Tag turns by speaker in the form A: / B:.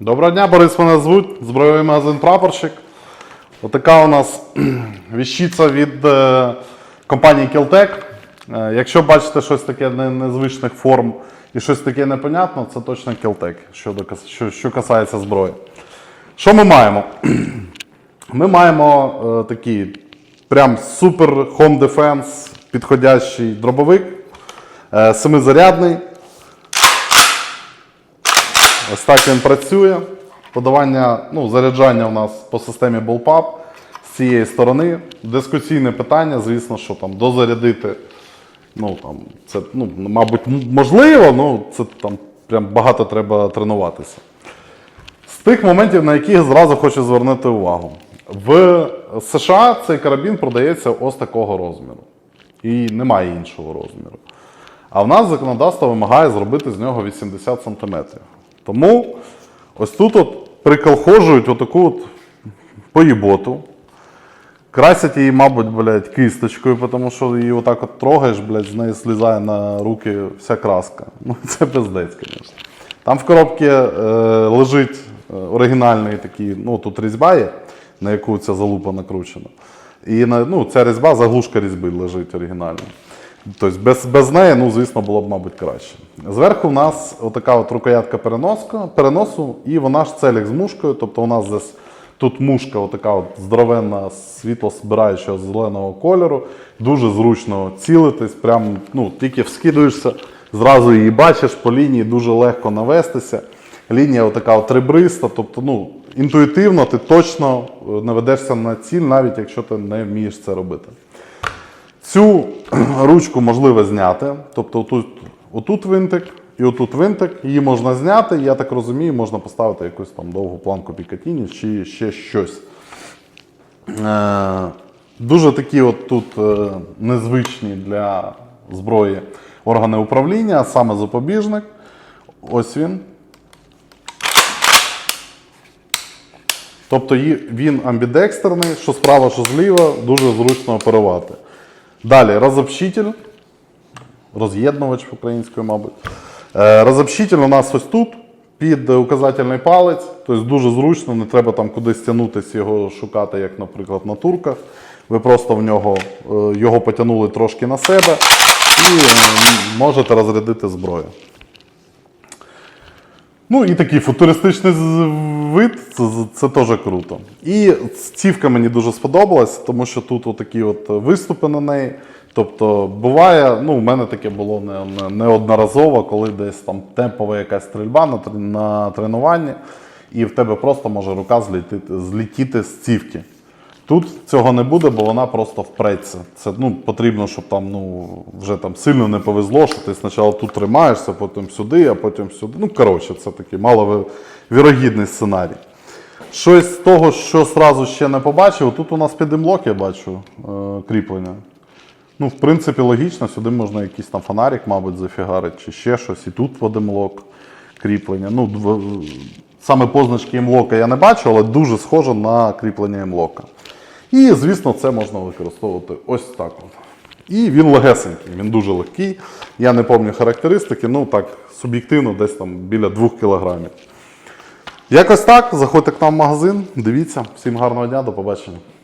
A: Доброго дня, Борис мене звуть, збройовий магазин Прапорщик. Отака у нас віщиця від е, компанії Келтек. Е, якщо бачите щось таке не- незвичних форм і щось таке непонятно, це точно Келтек, що, що, що касається зброї. Що ми маємо? Ми маємо е, такий прям супер home defense підходящий дробовик, семизарядний. Ось так він працює. Подавання, ну, заряджання у нас по системі Bullpup з цієї сторони. Дискусійне питання, звісно, що там дозарядити. Ну, там, це, ну, мабуть, можливо, але це там прям багато треба тренуватися. З тих моментів, на яких зразу хочу звернути увагу. В США цей карабін продається ось такого розміру. І немає іншого розміру. А в нас законодавство вимагає зробити з нього 80 см. Тому ось тут от приколхожують отаку от поїботу. Красять її, мабуть, блядь, кисточкою, тому що її отак от трогаєш, блядь, з неї слізає на руки вся краска. Ну, це пиздець, звісно. Там в коробці е, лежить е, оригінальний такий, ну тут різьба є, на яку ця залупа накручена. І на, ну, ця різьба, заглушка різьби лежить оригінальна. Тобто без, без неї, ну, звісно, було б, мабуть, краще. Зверху у нас отака от рукоятка переноска, переносу, і вона ж целік з мушкою, тобто у нас десь тут мушка, отака от здоровенна, світло збираючого зеленого кольору. Дуже зручно цілитись, прям, ну, тільки вскидуєшся, зразу її бачиш по лінії, дуже легко навестися. Лінія отака от ребриста, тобто ну, інтуїтивно ти точно е, наведешся на ціль, навіть якщо ти не вмієш це робити. Цю ручку можливо зняти. Тобто отут, отут винтик і отут винтик. Її можна зняти. Я так розумію, можна поставити якусь там довгу планку Пікатіні чи ще щось. Е, дуже такі от тут е, незвичні для зброї органи управління, а саме запобіжник. Ось він. Тобто він амбідекстерний, що справа, що зліва, дуже зручно оперувати. Далі розобщитель, роз'єднувач українською, мабуть. Е, Розобщитель у нас ось тут, під указательний палець, тобто дуже зручно, не треба там кудись тягнутися його шукати, як, наприклад, на турках. Ви просто в нього е, його потягнули трошки на себе і можете розрядити зброю. Ну і такий футуристичний вид, це, це теж круто. І цівка мені дуже сподобалась, тому що тут отакі от виступи на неї. Тобто буває, ну, в мене таке було не, не, неодноразово, коли десь там темпова якась стрільба на, на тренуванні, і в тебе просто може рука злітити, злітіти з цівки. Тут цього не буде, бо вона просто впреться. Це ну, потрібно, щоб там ну, вже там сильно не повезло, що ти спочатку тут тримаєшся, потім сюди, а потім сюди. Ну, коротше, це такий маловірогідний сценарій. Щось з того, що сразу ще не побачив, тут у нас підімлок, я бачу, е, кріплення. Ну, в принципі, логічно, сюди можна якийсь там фонарик, мабуть, зафігарити, чи ще щось. І тут водимлок кріплення. Ну, саме позначки імлока я не бачу, але дуже схоже на кріплення імлока. І, звісно, це можна використовувати ось так. От. І він легесенький, він дуже легкий. Я не пам'ятаю характеристики, ну так, суб'єктивно, десь там біля 2 кілограмів. Якось так. Заходьте к нам в магазин, дивіться. Всім гарного дня, до побачення.